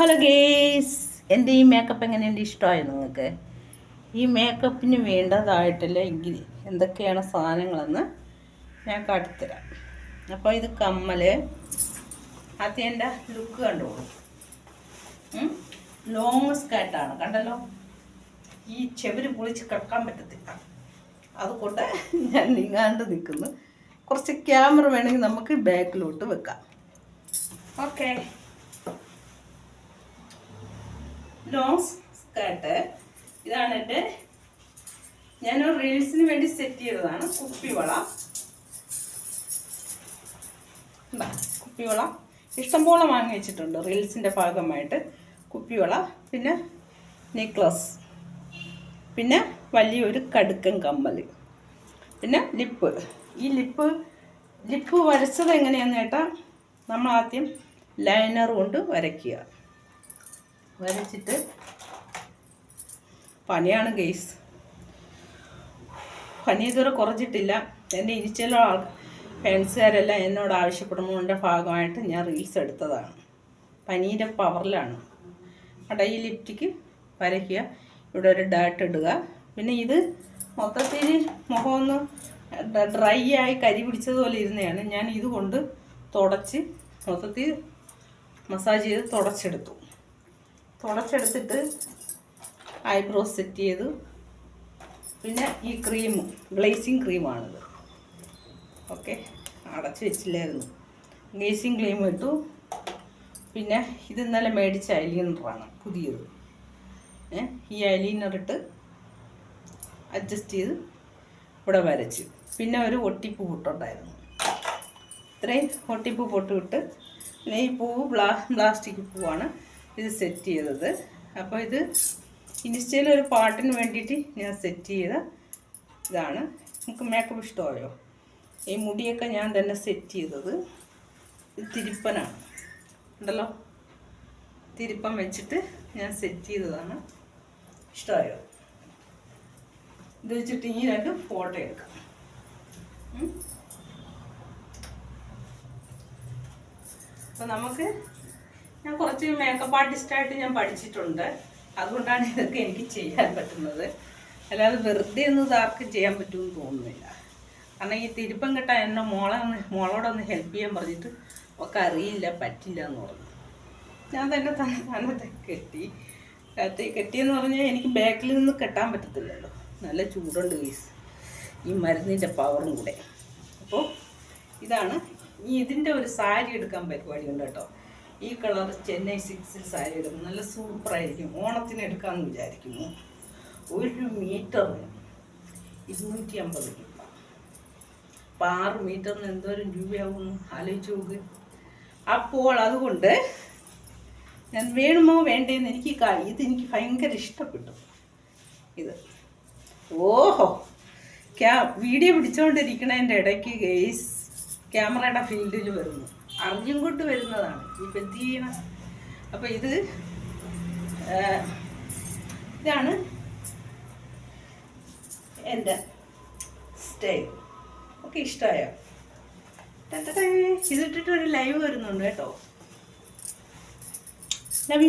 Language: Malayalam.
ഹലോ ഗേസ് എന്റെ ഈ മേക്കപ്പ് എങ്ങനെയുണ്ട്? ഇഷ്ടമായോ നിങ്ങൾക്ക്? ഈ മേക്കപ്പിന് വേണ്ടതായിട്ടുള്ള എങ്കിൽ എന്തൊക്കെയാണ് സാധനങ്ങളെന്ന് ഞാൻ കാട്ടിത്തരാം. അപ്പോൾ ഇത് കമ്മൽ ആദ്യം എന്റെ ലുക്ക് കണ്ടോളൂ. ലോങ് സ്കേർട്ടാണ് കണ്ടല്ലോ? ഈ ചെവര് പൊളിച്ച് കിടക്കാൻ പറ്റത്തില്ല. അതുകൊണ്ട് ഞാൻ നീങ്ങാണ്ട് നിൽക്കുന്നു. കുറച്ച് ക്യാമറ വേണമെങ്കിൽ നമുക്ക് ബാക്കിലോട്ട് വെക്കാം. ഓക്കെ ലോങ് സ്കേർട്ട് ഇതാണ് എന്റെ ഞാനൊരു റീൽസിന് വേണ്ടി സെറ്റ് ചെയ്തതാണ് കുപ്പിവള. കുപ്പിവള. ഇഷ്ടംപോലെ വാങ്ങി വെച്ചിട്ടുണ്ട് റീൽസിന്റെ ഭാഗമായിട്ട് കുപ്പിവള പിന്നെ നെക്ലസ് പിന്നെ വലിയൊരു കടുക്കൻ കമ്മൽ പിന്നെ ലിപ്പ് ഈ ലിപ്പ് ലിപ്പ് വരച്ചത് എങ്ങനെയാണെന്ന് കേട്ടാൽ നമ്മൾ ആദ്യം ലൈനർ കൊണ്ട് വരയ്ക്കുക. വരച്ചിട്ട് പനിയാണ് ഗെയ്സ് പനി ഇതുവരെ കുറച്ചിട്ടില്ല. എന്റെ ഇരിച്ചുള്ള ആൾ ഫ്രണ്ട്സുകാരെല്ലാം എന്നോട് ആവശ്യപ്പെടുന്നതിന്റെ ഭാഗമായിട്ട് ഞാൻ റീൽസ് എടുത്തതാണ്. പനീന്റെ പവറിലാണ്. അവിടെ ഈ ലിപ്റ്റിക്ക് വരയ്ക്കുക. ഇവിടെ ഒരു ഡാട്ട് ഇടുക. പിന്നെ ഇത് മൊത്തത്തിൽ മുഖമൊന്ന് ഡ്രൈ ആയി കരി പിടിച്ചതുപോലെ ഇരുന്നതാണ്. ഞാൻ ഇതുകൊണ്ട് തുടച്ച് മൊത്തത്തിൽ മസാജ് ചെയ്ത് തുടച്ചെടുത്തു. തുടച്ചെടുത്തിട്ട് ഐബ്രോ സെറ്റ് ചെയ്തു. പിന്നെ ഈ ക്രീം ഗ്ലേസിങ് ക്രീമാണിത് ഓക്കെ അടച്ച് വെച്ചില്ലായിരുന്നു. ഗ്ലേസിങ് ക്രീം ഇട്ടു. പിന്നെ ഇത് ഇന്നലെ മേടിച്ച ഐലീനറാണ് പുതിയത്. ഈ ഐലീനർ ഇട്ട് അഡ്ജസ്റ്റ് ചെയ്ത് ഇവിടെ വരച്ച്. പിന്നെ ഒരു ഒട്ടിപ്പൂ പൊട്ടുണ്ടായിരുന്നു. ഇത്രയും ഒട്ടിപ്പൂ പൊട്ട് വിട്ട് പിന്നെ ഈ പൂവ് ബ്ലാ പ്ലാസ്റ്റിക് പൂവാണ്. ഇത് സെറ്റ് ചെയ്തത്. അപ്പോൾ ഇത് ഇൻസ്റ്റയിൽ ഒരു പാട്ടിന് വേണ്ടിയിട്ട് ഞാൻ സെറ്റ് ചെയ്ത ഇതാണ്. നമുക്ക് മേക്കപ്പ് ഇഷ്ടമായോ? ഈ മുടിയൊക്കെ ഞാൻ തന്നെ സെറ്റ് ചെയ്തത്. ഇത് തിരുപ്പനാണ്. ഉണ്ടല്ലോ? തിരുപ്പം വെച്ചിട്ട് ഞാൻ സെറ്റ് ചെയ്തതാണ്. ഇഷ്ടമായോ? ഇത് വെച്ചിട്ട് ഈ രണ്ട് ഫോട്ടോ എടുക്കാം. അപ്പം നമുക്ക് ഞാൻ കുറച്ച് മേക്കപ്പ് ആർട്ടിസ്റ്റായിട്ട് ഞാൻ പഠിച്ചിട്ടുണ്ട്. അതുകൊണ്ടാണ് ഇതൊക്കെ എനിക്ക് ചെയ്യാൻ പറ്റുന്നത്. അല്ലാതെ വെറുതെ ഒന്നും ഇതാർക്കും ചെയ്യാൻ പറ്റുമെന്ന് തോന്നുന്നില്ല. കാരണം ഈ തിരുപ്പം കിട്ടാൻ എന്നെ മോളെ ഒന്ന് മോളോടൊന്ന് ഹെൽപ്പ് ചെയ്യാൻ പറഞ്ഞിട്ട് ഒക്കെ അറിയില്ല പറ്റില്ല എന്ന് പറഞ്ഞു. ഞാൻ തന്നെ തന്നെ തന്നെ കെട്ടി. കത്തി കെട്ടിയെന്ന് പറഞ്ഞാൽ എനിക്ക് ബാക്കിൽ നിന്ന് കെട്ടാൻ പറ്റത്തില്ലല്ലോ. നല്ല ചൂടുണ്ട് ഗീസ് ഈ മരുന്നിന്റെ പവറും കൂടെ. അപ്പോൾ ഇതാണ് ഈ ഇതിന്റെ ഒരു സാരി എടുക്കാൻ പരിപാടിയുണ്ട് കേട്ടോ. ഈ കളർ ചെന്നൈ സിക്സിൽ സാരി എടുക്കും നല്ല സൂപ്പറായിരിക്കും ഓണത്തിന് എടുക്കാമെന്ന് വിചാരിക്കുന്നു. ഒരു മീറ്ററിന് ഇരുന്നൂറ്റി അമ്പത് രൂപ. അപ്പം ആറ് മീറ്ററിന് എന്തോരം രൂപയാവും ആലോചിച്ച് നോക്ക്. അപ്പോൾ അതുകൊണ്ട് ഞാൻ വേണമോ വേണ്ടേന്ന് എനിക്ക് ഇത് എനിക്ക് ഭയങ്കര ഇഷ്ടപ്പെട്ടു. ഇത്. ഓഹോ. ക്യാ വീഡിയോ പിടിച്ചുകൊണ്ടിരിക്കണതിന്റെ ഇടയ്ക്ക് ഗെയ്സ് ക്യാമറയുടെ ഫീൽഡിൽ വരുന്നു. അറിഞ്ഞും കൊണ്ട് വരുന്നതാണ്. ഇപ്പം എന്ത് ചെയ്യണം അപ്പോൾ ഇത് ഇതാണ് എന്റെ സ്റ്റൈൽ. ഓക്കെ ഇഷ്ടമായോ ഇതിട്ടിട്ട് ഒരു ലൈവ് വരുന്നുണ്ട് കേട്ടോ. ലവ്